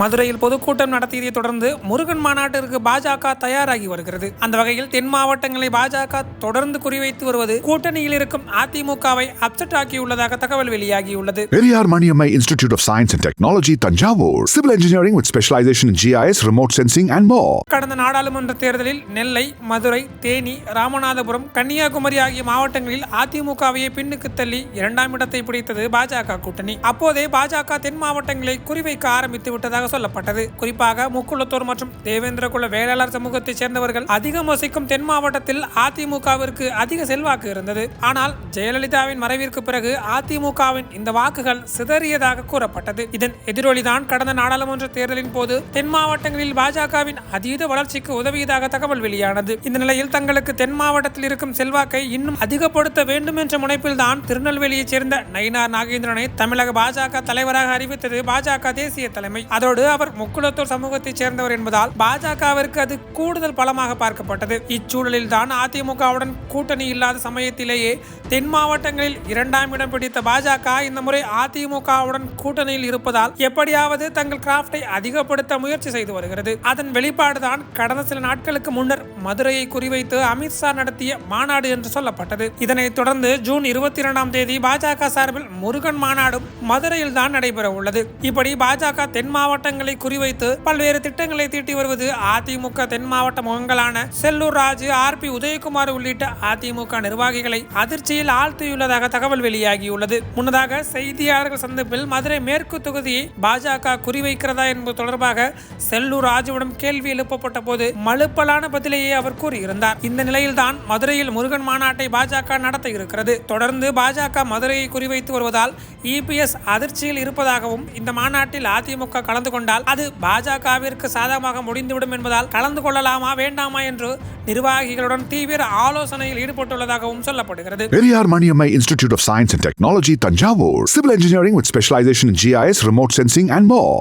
மதுரையில் பொதுக்கூட்டம் நடத்தியதை தொடர்ந்து முருகன் மாநாட்டிற்கு பாஜக தயாராகி வருகிறது அந்த வகையில் தென் மாவட்டங்களை பாஜக தொடர்ந்து குறிவைத்து வருவது கூட்டணியில் இருக்கும் அதிமுகவை அப்செட் ஆக்கியுள்ளதாக தகவல் வெளியாகியுள்ளது Maniammai Institute of Science and Technology, Tanjavur. Civil engineering with specialization in GIS, remote sensing, and more. கடந்த நாடாளுமன்ற தேர்தலில் நெல்லை மதுரை தேனி ராமநாதபுரம் கன்னியாகுமரி ஆகிய மாவட்டங்களில் அதிமுகவையே பின்னுக்கு தள்ளி இரண்டாம் இடத்தை பிடித்தது பாஜக கூட்டணி அப்போதே பாஜக தென் மாவட்டங்களை குறிவைக்க ஆரம்பித்து விட்டதாக சொல்லப்பட்டது. குறிப்பாக முக்குளத்தூர் மற்றும் தேவேந்திரகுல வேளாளர் சமூகத்தைச் சேர்ந்தவர்கள் அதிகம் வசிக்கும் தென் மாவட்டத்தில் அதிமுகவிற்கு அதிக செல்வாக்கு இருந்தது. ஆனால் ஜெயலலிதாவின் மறைவிற்கு பிறகு அதிமுகவின் இந்த வாக்குகள் சிதறியதாக கூறப்பட்டது. இதன் எதிரொலிதான் கடந்த நாடாளுமன்ற தேர்தலின் போது தென் மாவட்டங்களில் பாஜகவின் அதீத வளர்ச்சிக்கு உதவியதாக தகவல் வெளியானது. இந்த நிலையில் தங்களுக்கு தென் மாவட்டத்தில் இருக்கும் செல்வாக்கை இன்னும் அதிகப்படுத்த வேண்டும் என்ற முனைப்பில் தான் திருநெல்வேலியைச் சேர்ந்த நயினார் நாகேந்திரனை தமிழக பாஜக தலைவராக அறிவித்தது பாஜக தேசிய தலைமை. அதோடு அவர் முக்குளத்தூர் சமூகத்தைச் சேர்ந்தவர் என்பதால் பாஜகவிற்கு அது கூடுதல் பலமாக பார்க்கப்பட்டது. இச்சூழலில் தான் அதிமுகவுடன் கூட்டணி இல்லாத சமயத்திலேயே தென் மாவட்டங்களில் இரண்டாம் இடம் பிடித்த பாஜக இந்த முறை அதிமுகவுடன் கூட்டணியில் இருப்பதால் எப்படியாவது தங்கள் கிராஃப்டை அதிகப்படுத்த முயற்சி செய்து வருகிறது. அதன் வெளிப்பாடுதான் கடந்த சில நாட்களுக்கு முன்னர் மதுரையை குறிவைத்து அமித்ஷா நடத்திய மாநாடு என்று சொல்லப்பட்டது. இதனைத் தொடர்ந்து ஜூன் இருபத்தி இரண்டாம் தேதி பாஜக சார்பில் முருகன் மாநாடும் மதுரையில் தான் நடைபெற உள்ளது இப்படி பாஜக தென் மாவட்டங்களை குறிவைத்து பல்வேறு திட்டங்களை தீட்டி வருவது அதிமுக தென் மாவட்ட முகங்களான செல்லூர் ராஜு ஆர் பி உதயகுமார் உள்ளிட்ட அதிமுக நிர்வாகிகளை அதிர்ச்சியில் ஆழ்த்தியுள்ளதாக தகவல் வெளியாகியுள்ளது. முன்னதாக செய்தியாளர்கள் சந்திப்பில் மதுரை மேற்கு தொகுதியை பாஜக குறிவைக்கிறதா என்பது தொடர்பாக செல்லூர் ராஜுவிடம் கேள்வி எழுப்பப்பட்ட போது மலுப்பலான பதிலையே அவர் கூறியிருந்தார். இந்த நிலையில்தான் மதுரையில் முருகன் மாநாட்டை பாஜக நடத்த இருக்கிறது. தொடர்ந்து பாஜக மதுரையை குறிவைத்து வருவதால் இபிஎஸ் அதிர்ச்சியில் இருப்பதாகவும் இந்த மாநாட்டில் அதிமுக கலந்து கலந்து கொண்டால் அது பாஜகவிற்கு சாதகமாக முடிந்துவிடும் என்பதால் கலந்து கொள்ளலாமா வேண்டாமா என்று நிர்வாகிகளுடன் தீவிர ஆலோசனையில் ஈடுபட்டுள்ளதாகவும் சொல்லப்படுகிறது Periyar Maniammai institute of science and technology Thanjavur civil engineering with specialisation GIS remote sensing and more